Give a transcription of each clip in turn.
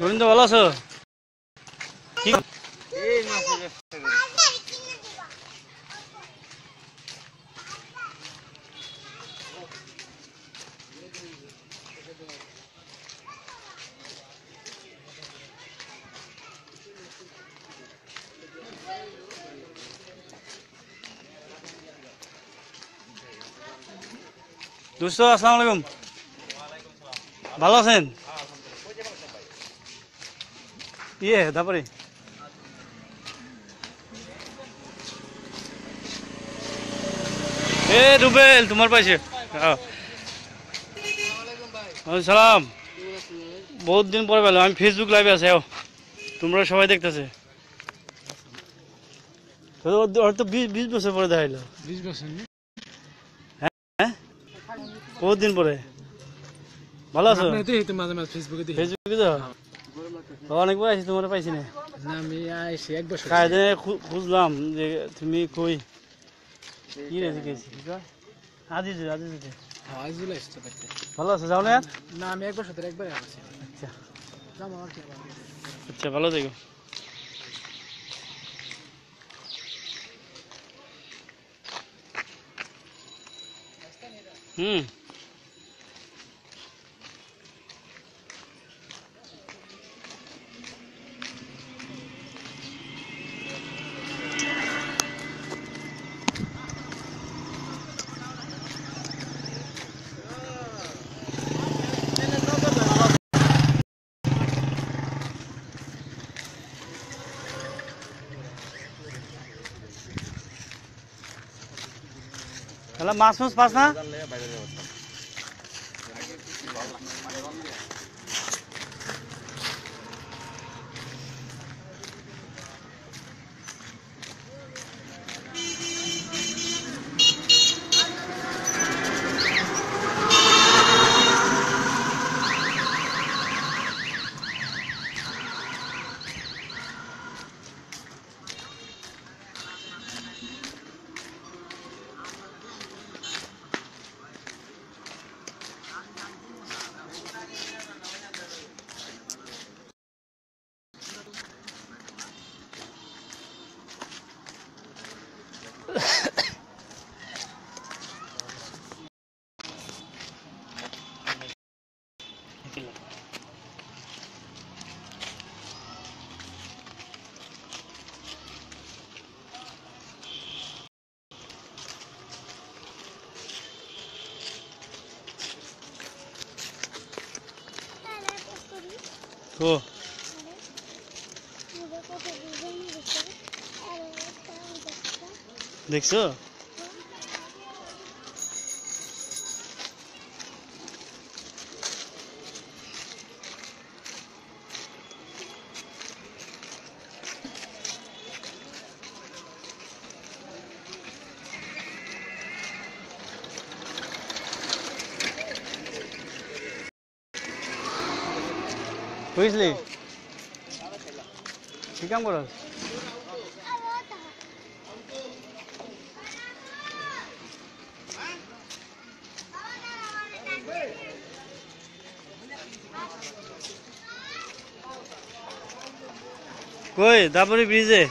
গোবিন্দ ভালো আছো কি দোস্ত আসসালামু আলাইকুম ভালো আছেন ইয়ে তারপরে? এ রুবেল তোমার পাইছে সালাম। বহুত দিন পরে পেলাম আমি ফেসবুক লাইভে আছে তোমরা সবাই দেখতেছে। বিশ বছর পরে দেখাইলো বিশ বছর হ্যাঁ? বহুত দিন পরে। ভালো আছো? ফেসবুকে ফেসবুকে অনেকবার আছি তোমার পাইছি না। আমি আইসি এক বছর। কায়দে খুঁজলাম যে তুমি কই? কি রেখে গেছি আজি আজি আজ ভালো আছো যাও না? না আমি এক বছর ধরে একবার আসছি আচ্ছা। আচ্ছা ভালো থেকো। হুম। তাহলে মাছ মাছ পাস না তো দেখছ বুঝলি কি কাম ব্রিজে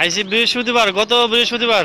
আইসি বৃহস্পতিবার গত বৃহস্পতিবার।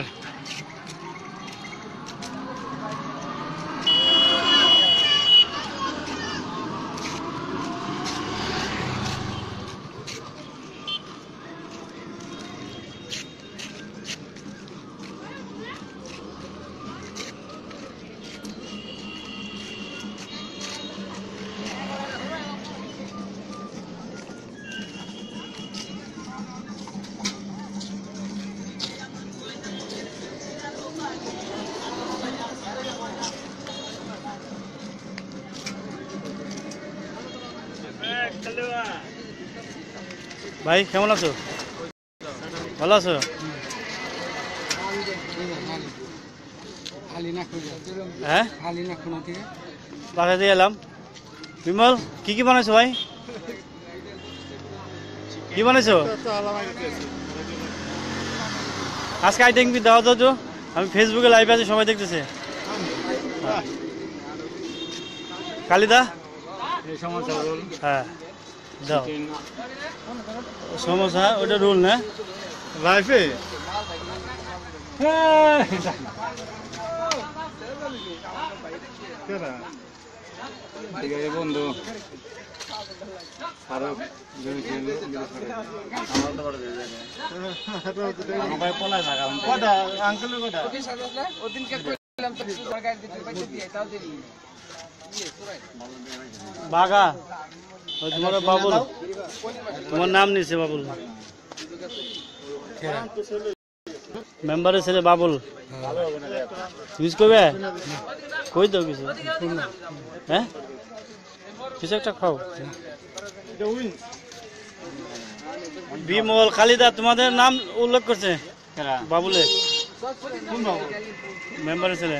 ভাই কেমন আছো? ভালো আছো? হ্যাঁ? বাসা দিয়ে এলাম। বিমল কি কি বানাইছো ভাই? কি বানাইছো? আজকে আইটেম কি দাও দাও আমি ফেসবুকে লাইভ আছি সবাই দেখতেছে। কালিদা? হ্যাঁ দাও। সমোসা ওটা রোল না? লাইফে? বন্ধু। কটা? বাগা তোমার বাবুল। তোমার নাম নিছে বাবুল। মেম্বারের ছেলে বাবুল। মিস করবে? কই দাও কিছু? হ্যাঁ? কিছু একটা খাও। বিমল খালিদা তোমাদের নাম উল্লেখ করছে? বাবুলে কোন বাবু মেম্বারের ছেলে।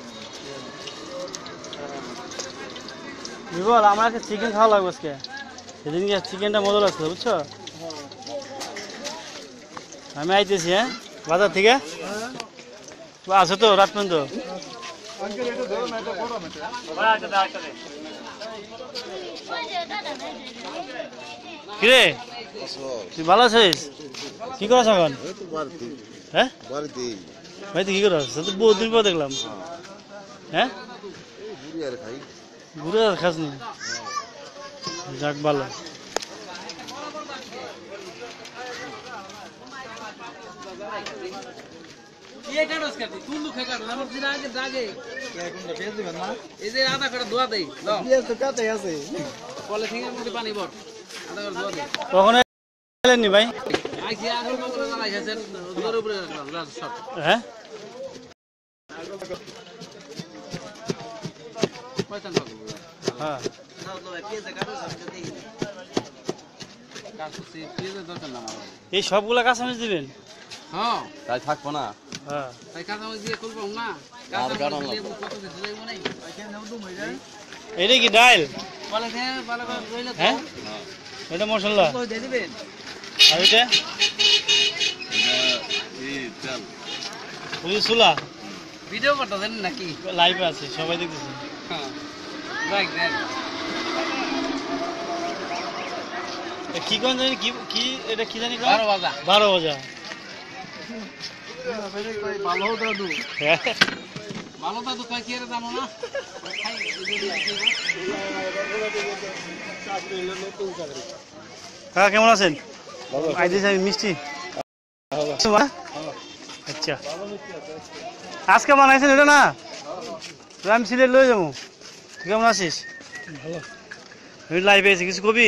বিবল আমাকে চিকেন খাওয়া লাগবে আজকে। সেদিনকে চিকেনটা মজা লাগছে বুঝছ? আমি আইতেছি হ্যাঁ? বাজার থেকে? আছো তো, রাত পর্যন্ত। কিরে? তুই ভালো আছিস? কি করছ এখন? হ্যাঁ? বাড়িতে কি করছ বহুত পর দেখলাম। হ্যাঁ? ঘুরি আর আর খাসনি যাক ভালো। এই যে আধা করে ধোয়া দেই দাও তো কাতে আছে। পলিথিনের মধ্যে পানি ভর। আধা করে ধোয়া দেই। কখনো এলেননি ভাই? আইসি হ্যাঁ। এই সবগুলা কাঁচামরিচ দিবেন? হ্যাঁ। তাই থাকব না। হ্যাঁ। তাই কাঁচামরিচ দিয়ে করব না। এটা কি ডাইল? হ্যাঁ? এটা মশলা। আর এটা? চুলা। ভিডিও করতে দেন নাকি? লাইভ আছে সবাই দেখতেছে হ্যাঁ। দেখ দেখ। কি কোন জানি কি কি এটা কি জানি কোন? বারো বাজা। বারো বাজা। ভালো দাদু হ্যাঁ ভালো তো কি এর জানো না? খাই এই যে কাকা কেমন আছেন? আইদিস আমি মিষ্টি? আচ্ছা। আজকে বানাইছেন এটা না? আমি সিলেট লয়ে যাবো কেমন আছিস? ভালো। লাইভে আছি কিছু কবি?